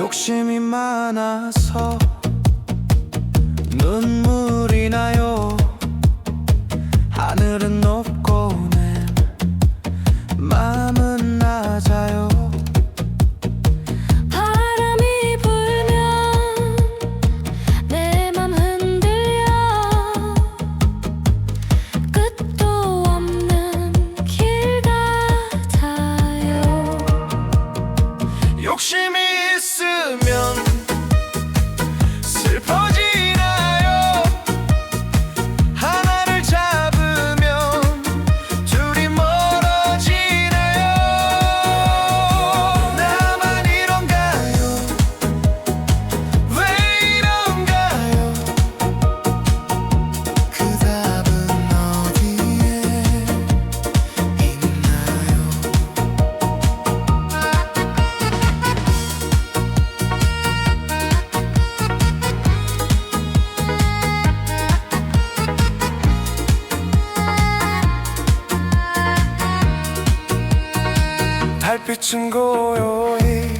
욕심이 많아서 눈물이 나요 슬퍼지 달빛은 고요히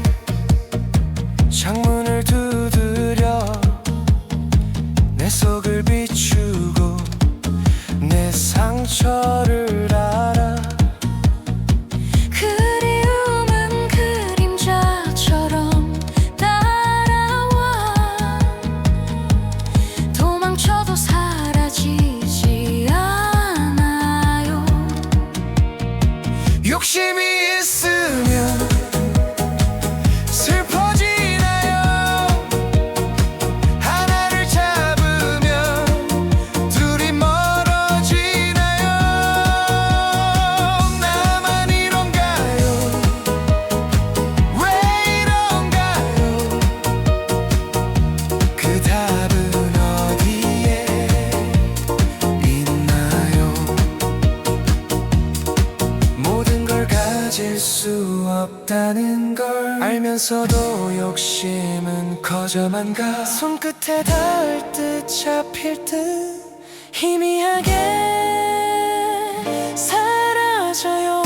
창문을 두드려 내 속을 비추고 내 상처를 알아. 그리움은 그림자처럼 따라와. 도망쳐도 사라지지 않아요. 욕심이 수 없다는 걸 알면서도 욕심은 커져만 가. 손끝에 닿을 듯 잡힐 듯 희미하게 사라져요.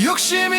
욕심이